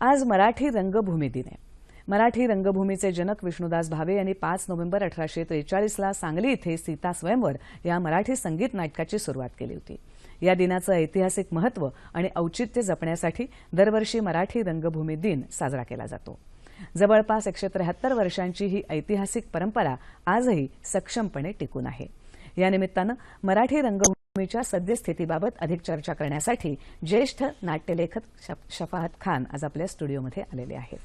आज मराठी रंगभूमी दिन आहे मराठी रंगभूमीचे जनक विष्णुदास भावे यांनी पाच नोव्हेंबर अठराशे त्रेचाळीसला सांगली इथे सीता स्वयंवर या मराठी संगीत नाटकाची सुरुवात केली होती. या दिनाचं ऐतिहासिक महत्त्व आणि औचित्य जपण्यासाठी दरवर्षी मराठी रंगभूमी दिन साजरा केला जातो. जवळपास एकशे त्र्याहत्तर वर्षांची ही ऐतिहासिक परंपरा आजही सक्षमपणे टिकून आहे. या निमित्तानं मराठी रंगभूमीच्या सद्यस्थितीबाबत अधिक चर्चा करण्यासाठी ज्येष्ठ नाट्यलेखक शफ- शफाअत खान आज आपल्या स्टुडिओमध्ये आलेले आहेत.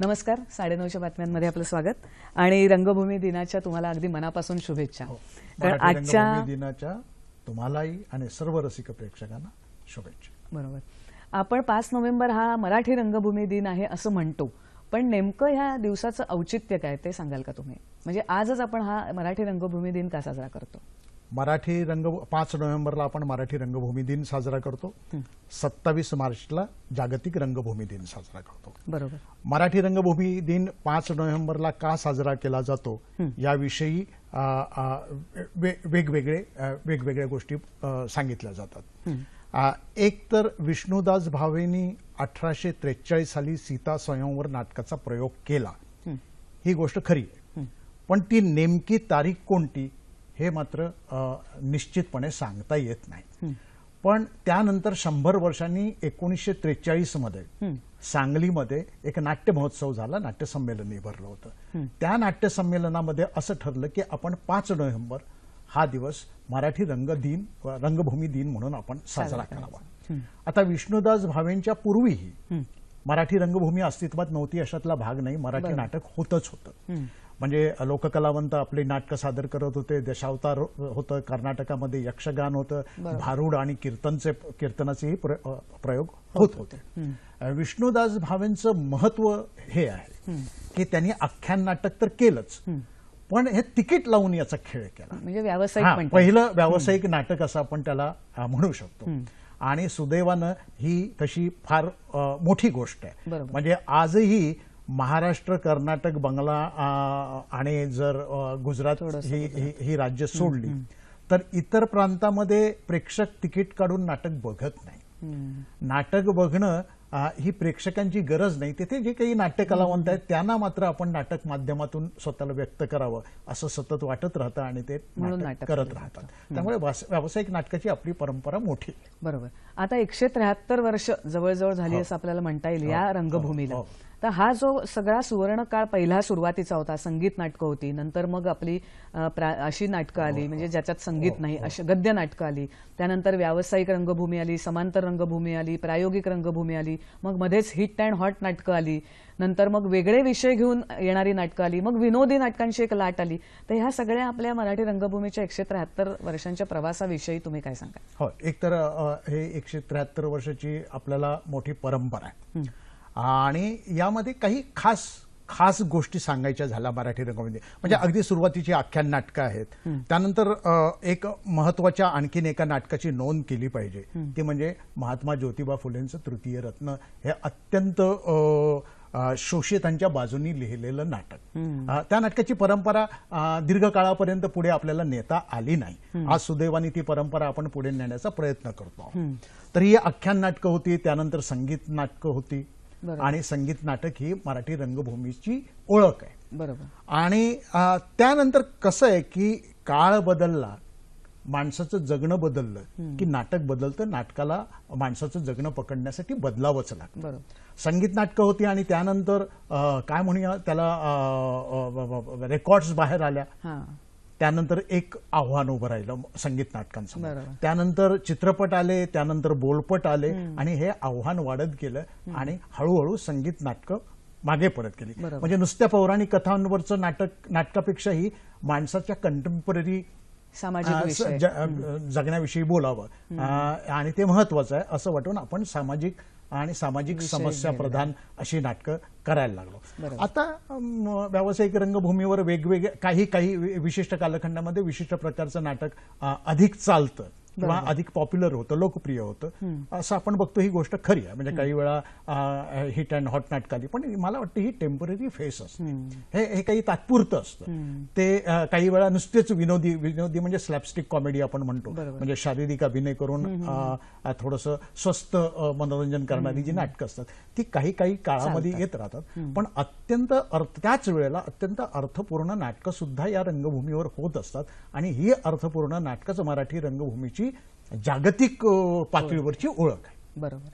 नमस्कार साडेनऊच्या बातम्यांमध्ये आपलं स्वागत. आणि रंगभूमी दिनाच्या तुम्हाला अगदी मनापासून शुभेच्छा. कारण मराठी आजच्या रंगभूमी दिनाच्या तुम्हालाही आणि सर्व रसिक प्रेक्षकांना शुभेच्छा. बरोबर. आपण पाच नोव्हेंबर हा मराठी रंगभूमी दिन आहे असं म्हणतो. पण नेमकं ह्या दिवसाचं औचित्य काय ते सांगाल का तुम्ही? म्हणजे आजच आपण हा मराठी रंगभूमी दिन का साजरा करतो? मराठी रंग पाच नोव्हेंबरला आपण मराठी रंगभूमी दिन साजरा करतो. सत्तावीस मार्चला जागतिक रंगभूमी दिन साजरा करतो. बरोबर. मराठी रंगभूमी दिन पाच नोव्हेंबरला का साजरा केला जातो? याविषयी वेगवेगळे वेगवेगळ्या गोष्टी सांगितल्या जातात. एक तर विष्णुदास भावेनी अठराशे त्रेचाळीस साली सीता स्वयंवर नाटकाचा प्रयोग केला. ही. गोष्ट खरी आहे. पण ती नेमकी तारीख कोणती? हे मात्र निश्चितपणे सांगता येत नाही. पण त्यानंतर शंभर वर्षांनी एकोणीसशे त्रेचाळीसमध्ये सांगलीमध्ये एक नाट्य महोत्सव झाला नाट्य संमेलन भरलं होतं. त्या नाट्य संमेलनामध्ये असं ठरलं की आपण पाच नोव्हेंबर हा दिवस मराठी रंग दिन रंगभूमी दिन म्हणून आपण साजरा करावा. आता विष्णुदास भावेंच्या पूर्वीही मराठी रंगभूमी अस्तित्वात नव्हती अशातला भाग नाही मराठी नाटक होतच होतं. म्हणजे लोककलावंत आपली नाटकं सादर करत होते दशावतार होतं कर्नाटकामध्ये यक्षगान होतं भारूड आणि कीर्तनचे कीर्तनाचेही प्रयोग होत होते विष्णुदास भावेंचं महत्त्व हे आहे की त्यांनी आख्यान नाटक तर केलंच पण हे तिकीट लावून याचा खेळ केला. म्हणजे व्यावसायिक पहिलं व्यावसायिक नाटक असं आपण त्याला म्हणू शकतो. आणि सुदैवानं ही तशी फार मोठी गोष्ट आहे. म्हणजे आजही महाराष्ट्र कर्नाटक बंगला आणि जर गुजरात ही ही- ही राज्य सोडली तर इतर प्रांतामध्ये प्रेक्षक तिकीट काढून नाटक बघत नाही. नाटक बघणं ही प्रेक्षकांची गरज नाही. तिथे जे काही नाट्य कलावंत आहेत त्यांना मात्र आपण नाटक माध्यमातून स्वतःला व्यक्त करावं असं सतत वाटत राहतं आणि ते नाटक करत राहतात. त्यामुळे वास- व्यावसायिक नाटकाची आपली परंपरा मोठी. बरोबर. आता एकशे त्र्याहत्तर वर्ष जवळजवळ झाली असं आपल्याला म्हणता येईल या रंगभूमीला. हो. तर हा जो सगळा सुवर्ण काळ पहिला सुरुवातीचा होता संगीत नाटकं होती. नंतर मग आपली अशी नाटकं आली म्हणजे ज्याच्यात संगीत नाही अशी गद्य नाटकं आली. त्यानंतर व्यावसायिक रंगभूमी आली समांतर रंगभूमी आली प्रायोगिक रंगभूमी आली मग मध्येच हिट अँड हॉट नाटकं आली. नंतर मग वेगळे विषय घेऊन येणारी नाटकं आली मग विनोदी नाटकांची एक लाट आली. तर ह्या सगळ्या आपल्या मराठी रंगभूमीच्या एकशे त्र्याहत्तर वर्षांच्या प्रवासाविषयी तुम्ही काय सांगा हो एक तर हे एकशे त्र्याहत्तर वर्षाची आपल्याला मोठी परंपरा आहे. आणि यामध्ये काही खास खास गोष्टी सांगायच्या झाल्या मराठी रंगभूमी म्हणजे अगदी सुरुवातीची आख्यान नाटकं आहेत. त्यानंतर एक महत्त्वाच्या आणखीन एका नाटकाची नोंद केली पाहिजे. ती म्हणजे महात्मा ज्योतिबा फुलेंचं तृतीय रत्न हे अत्यंत शोषितांच्या बाजूनी लिहिलेलं नाटक. त्या नाटकाची परंपरा दीर्घकाळापर्यंत पुढे आपल्याला नेता आली नाही. आज सुदैवाने ती परंपरा आपण पुढे नेण्याचा प्रयत्न करतो. तर ही आख्यान नाटकं होती त्यानंतर संगीत नाटकं होती. आणि संगीत नाटक ही मराठी रंगभूमीची ओळख आहे. बरोबर. आणि त्यानंतर कसं आहे की काळ बदलला माणसाचं जगणं बदललं की नाटक बदलतं नाटकाला माणसाचं जगणं पकडण्यासाठी बदलावंच लागतं. बरोबर. संगीत नाटकं होती आणि त्यानंतर काय म्हणूया त्याला रेकॉर्ड्स बाहेर आल्या. हा. त्यानंतर एक आव्हान उभं राहिलं संगीत नाटकांसमोर. त्यानंतर चित्रपट आले त्यानंतर बोलपट आले आणि हे आव्हान वाढत गेलं आणि हळूहळू संगीत नाटकं मागे पडत गेली. म्हणजे नुसत्या पौराणिक कथांवरचं नाटक नाटकापेक्षाही माणसाच्या कंटेम्पररी सामाजिक जगण्याविषयी बोलावं आणि ते महत्वाचं आहे असं वाटून आपण सामाजिक आणि सामाजिक समस्या प्रधान अशी नाटकं करायला लागलो. आता व्यावसायिक रंगभूमीवर वेगवेगळे काही काही विशिष्ट कालखंडामध्ये विशिष्ट प्रकारचं नाटक अधिक चालतं. किंवा अधिक पॉप्युलर होतं लोकप्रिय होतं असं आपण बघतो ही गोष्ट खरी आहे. म्हणजे काही वेळा हिट अँड हॉट नाटक आली पण मला वाटतं ही टेंपररी फेस असते. हे हे काही तात्पुरतं असतं. ते काही वेळा नुसतेच विनोदी विनोदी म्हणजे स्लॅपस्टिक कॉमेडी आपण म्हणतो. म्हणजे शारीरिक अभिनय करून थोडस स्वस्त मनोरंजन करणारी जी नाटकं असतात ती काही काही काळामध्ये येत राहतात. पण अत्यंत अर्थ त्याच वेळेला अत्यंत अर्थपूर्ण नाटकं सुद्धा या रंगभूमीवर होत असतात. आणि ही अर्थपूर्ण नाटकच मराठी रंगभूमीची जागतिक पातळीवरची ओळख आहे. बरोबर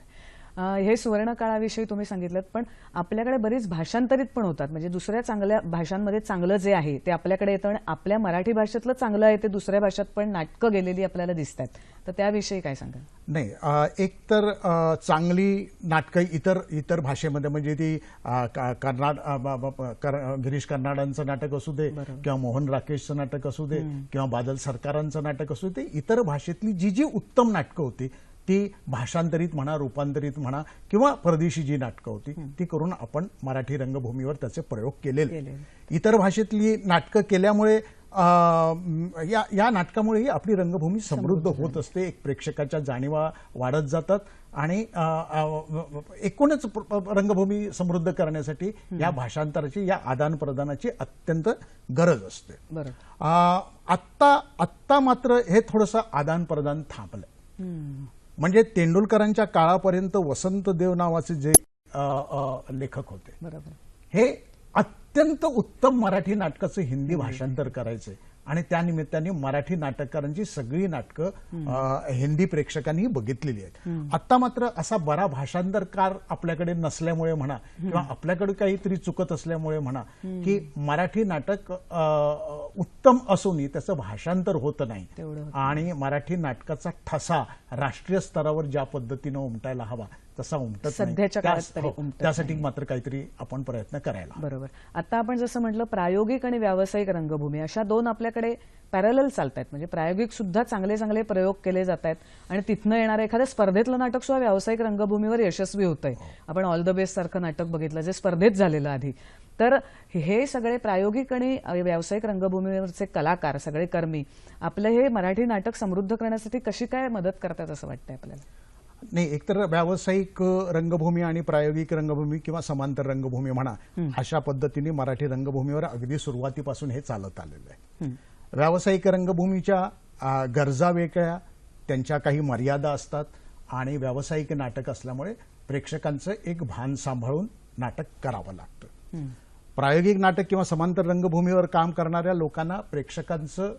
हे सुवर्ण काळाविषयी तुम्ही सांगितलं पण आपल्याकडे बरीच भाषांतरित पण होतात. म्हणजे दुसऱ्या चांगल्या भाषांमध्ये चांगलं जे आहे ते आपल्याकडे येतं आणि आपल्या मराठी भाषेतलं चांगलं आहे ते दुसऱ्या भाषेत पण नाटकं गेलेली आपल्याला दिसतात तर त्याविषयी काय सांगाल? नाही एक तर चांगली नाटकं इतर इतर भाषेमध्ये म्हणजे ती अ, क- कर्नाड अ, ब- ब- ब- कर- गिरीश कर्नाडांचं नाटक असू दे किंवा मोहन राकेशचं नाटक असू दे किंवा बादल सरकारांचं नाटक असू दे इतर भाषेतली जी जी उत्तम नाटकं होती ती भाषांतरित म्हणा रूपांतरित म्हणा किंवा परदेशी जी नाटकं होती ती करून आपण मराठी रंगभूमीवर त्याचे प्रयोग केलेले. इतर भाषेतली नाटकं केल्यामुळे या या नाटकामुळेही आपली रंगभूमी समृद्ध होत असते. एक प्रेक्षकाच्या जाणीवा वाढत जातात आणि एकूणच रंगभूमी समृद्ध करण्यासाठी या भाषांतराची या आदान प्रदानाची अत्यंत गरज असते. आत्ता आत्ता मात्र हे थोडंसं आदान प्रदान थांबलंय म्हणजे तेंडुलकरांच्या काळापर्यंत वसंत देव नावाचे जे लेखक होते. बरोबर. हे अत्यंत उत्तम मराठी नाटकाचं हिंदी भाषांतर करायचे. आणि त्यानिमित्ताने मराठी नाटककारांची सगळी नाटकं हिंदी प्रेक्षकांनी बघितलेली आहेत. आता मात्र असा बरा भाषांतरकार आपल्याकडे नसल्यामुळे म्हणा किंवा आपल्याकडे काहीतरी चुकत असल्यामुळे म्हणा की मराठी नाटक उत्तम असूनही त्याचं भाषांतर होत नाही. आणि मराठी नाटकाचा ठसा राष्ट्रीय स्तरावर ज्या पद्धतीनं उमटायला हवा तसा उमटत. सध्याच्या काळात तरी हो, उमटत त्यासाठी मात्र काहीतरी आपण प्रयत्न करायला. बरोबर. आता आपण जसं म्हटलं प्रायोगिक आणि व्यावसायिक रंगभूमी अशा दोन आपल्याकडे पॅरल चालत आहेत म्हणजे प्रायोगिक सुद्धा चांगले चांगले प्रयोग केले जात आहेत आणि तिथनं येणारं एखाद्या स्पर्धेतलं नाटक सुद्धा व्यावसायिक रंगभूमीवर यशस्वी होत आहे आपण ऑल द बेस्ट सारखं नाटक बघितलं जे स्पर्धेत झालेलं आधी. तर हे सगळे प्रायोगिक आणि व्यावसायिक रंगभूमीवरचे कलाकार सगळे कर्मी आपलं हे मराठी नाटक समृद्ध करण्यासाठी कशी काय मदत करतात असं वाटतंय आपल्याला? नाही एकतर व्यावसायिक रंगभूमी आणि प्रायोगिक रंगभूमी किंवा समांतर रंगभूमी म्हणा अशा पद्धतीने मराठी रंगभूमीवर अगदी सुरुवातीपासून हे चालत आलेलं आहे. व्यावसायिक रंगभूमीच्या गरजा वेगळ्या त्यांच्या काही मर्यादा असतात आणि व्यावसायिक नाटक असल्यामुळे प्रेक्षकांचं एक भान सांभाळून नाटक करावं लागतं. प्रायोगिक नाटक किंवा समांतर रंगभूमीवर काम करणाऱ्या लोकांना प्रेक्षकांचं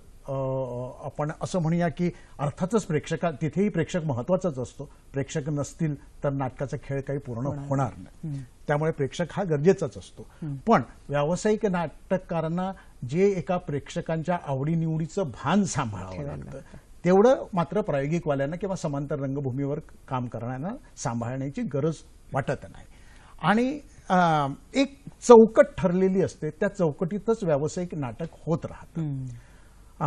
आपण असं म्हणूया की अर्थातच प्रेक्षका तिथेही प्रेक्षक महत्वाचाच असतो. प्रेक्षक नसतील तर नाटकाचा खेळ काही पूर्ण होणार नाही. त्यामुळे प्रेक्षक हा गरजेचाच असतो. पण व्यावसायिक नाटककारांना जे एका प्रेक्षकांच्या आवडीनिवडीचं भान सांभाळावं लागतं तेवढं मात्र प्रायोगिकवाल्यांना किंवा समांतर रंगभूमीवर काम करणाऱ्यांना सांभाळण्याची गरज वाटत नाही. आणि एक चौकट ठरलेली असते. त्या चौकटीतच व्यावसायिक नाटक होत राहतं.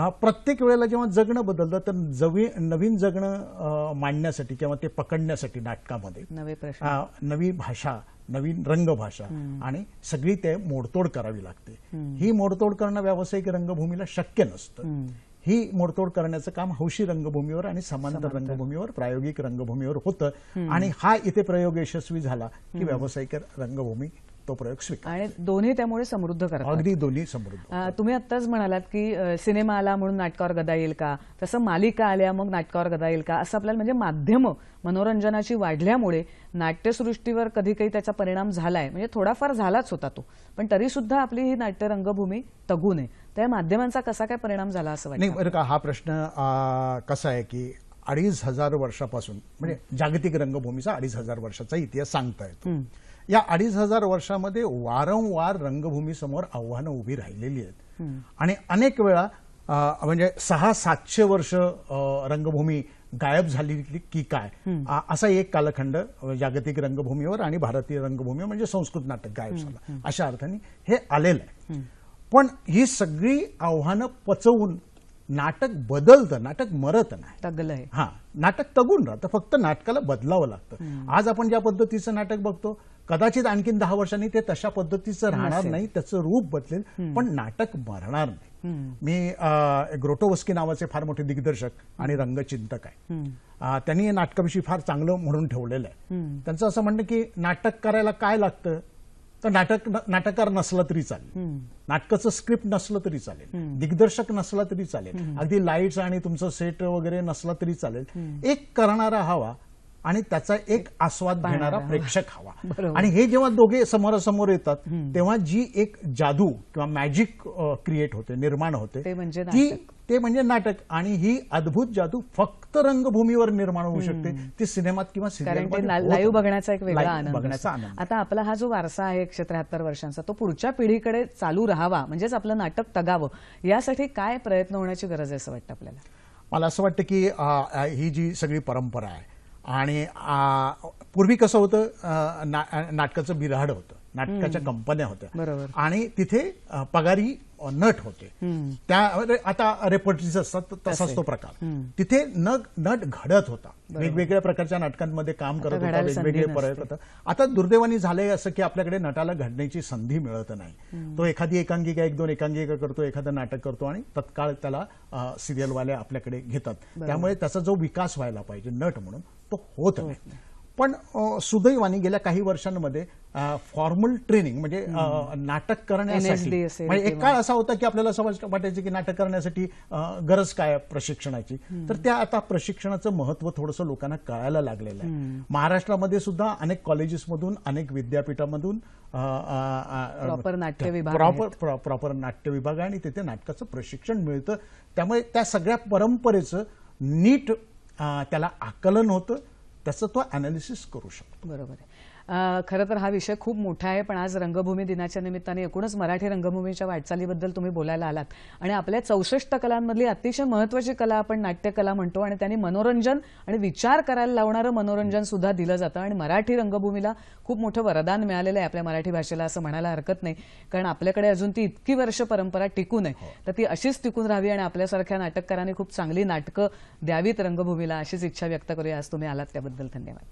प्रत्येक वेळेला जेव्हा जगणं बदलतं तर जवी नवीन जगणं मांडण्यासाठी किंवा ते पकडण्यासाठी नाटकामध्ये नवे प्रश्न. अ, नवी भाषा नवीन रंगभाषा आणि सगळी ते मोडतोड करावी लागते. ही मोडतोड करणं व्यावसायिक रंगभूमीला शक्य नसतं. ही मोडतोड करण्याचं काम हौशी रंगभूमीवर आणि समांतर रंगभूमीवर प्रायोगिक रंगभूमीवर होतं. आणि हा इथे प्रयोग यशस्वी झाला की व्यावसायिक रंगभूमी तो प्रयोग स्वीकार. आणि दोन्ही त्यामुळे समृद्ध करतात. अगदी दोन्ही समृद्ध. तुम्ही आत्ताच म्हणालात की सिनेमा आला म्हणून नाटकावर गदा येईल का? तसं मालिका आल्या मग नाटकावर गदा येईल का? असं आपल्याला म्हणजे माध्यमं मनोरंजनाची वाढल्यामुळे नाट्यसृष्टीवर कधी काही त्याचा परिणाम झालाय. म्हणजे थोडाफार झालाच होता तो. पण तरी सुद्धा आपली ही नाट्य रंगभूमी तगू नये त्या माध्यमांचा कसा काय परिणाम झाला असं नाही वाटतं बरं का हा प्रश्न कसा आहे की अडीच हजार वर्षापासून म्हणजे जागतिक रंगभूमीचा अडीच हजार वर्षाचा इतिहास सांगता येतो. या अडीच हजार वर्षामध्ये वारंवार रंगभूमी समोर आव्हानं उभी राहिलेली आहेत. आणि अनेक वेळा म्हणजे सहा सातशे वर्ष रंगभूमी गायब झाली की काय? असा एक कालखंड जागतिक रंगभूमीवर आणि भारतीय रंगभूमी म्हणजे संस्कृत नाटक गायब झालं. अशा अर्थाने हे आलेलं आहे. पण ही सगळी आव्हानं पचवून नाटक बदलतं नाटक मरत नाही. हा नाटक तगून राहतं. फक्त नाटकाला बदलावं लागतं. आज आपण ज्या पद्धतीचं नाटक बघतो कदाचित आणखीन दहा वर्षांनी ते तशा पद्धतीचं राहणार. नाही त्याचं रूप बदलेल पण नाटक मरणार नाही. मी ग्रोटोवस्की नावाचे फार मोठे दिग्दर्शक आणि रंगचिंतक आहे. त्यांनी हे नाटकाविषयी फार चांगलं म्हणून ठेवलेलं आहे. त्यांचं असं म्हणणं की नाटक करायला काय लागतं? तर नाटक नाटककार नसला तरी चालेल. नाटकाचं स्क्रिप्ट नसलं तरी चालेल. दिग्दर्शक नसला तरी चालेल. अगदी लाईट्स आणि तुमचं सेट वगैरे नसला तरी चालेल. एक करणारा हवा आणि त्याचा एक आस्वाद घेणारा प्रेक्षक हवा. आणि हे जेव्हा दोघे समोरासमोर येतात तेव्हा जी एक जादू किंवा मॅजिक क्रिएट होते निर्माण होते ते म्हणजे ती म्हणजे नाटक. आणि ही अद्भुत जादू फक्त रंगभूमीवर निर्माण होऊ शकते. ती सिनेमात किंवा लाईव्ह बघण्याचा एक वेगळा आनंद बघण्याचा असतो. आनंद. आता आपला हा जो वारसा आहे एकशे त्र्याहत्तर वर्षांचा तो पुढच्या पिढीकडे चालू राहावा म्हणजेच आपलं नाटक तगावं यासाठी काय प्रयत्न होण्याची गरज आहे असं वाटतं आपल्याला? मला असं वाटतं की ही जी सगळी परंपरा आहे आणि पूर्वी कसं होतं ना- नाटकाचं बिराड होतं. नाटकाच्या कंपन्या होत्या. बरोबर. आणि तिथे पगारी नट होते. त्या अरे, आता रेपर्टरीज असतात तसाच तो प्रकार. तिथे नग नट घडत होता. वेगवेगळ्या प्रकारच्या नाटकांमध्ये काम करत होता वेगवेगळे. प्रयोग होता. आता दुर्दैवाने झालंय असं की आपल्याकडे नटाला घडण्याची संधी मिळत नाही. तो एखादी एकांकिका एक दोन एकांकिका करतो एखादं नाटक करतो आणि तत्काळ त्याला सिरियलवाले आपल्याकडे घेतात. त्यामुळे त्याचा जो विकास व्हायला पाहिजे नट म्हणून तो होत नाही. पण सुदैवाने गेल्या काही वर्षांमध्ये फॉर्मल ट्रेनिंग म्हणजे नाटक करण्यासाठी म्हणजे एक काळ असा होता की आपल्याला वाट- वाटायचं की नाटक करण्यासाठी गरज काय आहे प्रशिक्षणाची? तर त्या आता प्रशिक्षणाचं महत्त्व थोडंसं लोकांना कळायला लागलेलं आहे. महाराष्ट्रामध्ये सुद्धा अनेक कॉलेजेसमधून अनेक विद्यापीठामधून Proper नाट्य विभाग प्रॉपर प्रॉपर नाट्य विभाग आहे आणि तिथे नाटकाचं प्रशिक्षण मिळतं. त्यामुळे त्या सगळ्या परंपरेचं नीट त्याला आकलन होतं. त्याचं तो अनालिसिस करू शकतो. बरोबर आहे. खरं तर हा विषय खूप मोठा आहे पण आज रंगभूमी दिनाच्या निमित्ताने एकूणच मराठी रंगभूमीच्या वाटचालीबद्दल तुम्ही बोलायला आलात. आणि आपल्या चौसष्ट कलांमधली अतिशय महत्वाची कला आपण नाट्यकला म्हणतो आणि त्यांनी मनोरंजन आणि विचार करायला लावणारं मनोरंजन सुद्धा दिलं जातं. आणि मराठी रंगभूमीला खूप मोठं वरदान मिळालेलं आहे आपल्या मराठी भाषेला असं म्हणायला हरकत नाही. कारण आपल्याकडे अजून ती इतकी वर्ष परंपरा टिकून आहे तर ती अशीच टिकून राहावी आणि आपल्यासारख्या नाटककारांनी खूप चांगली नाटकं द्यावीत रंगभूमीला अशीच इच्छा व्यक्त करूया. आज तुम्ही आलात त्याबद्दल धन्यवाद.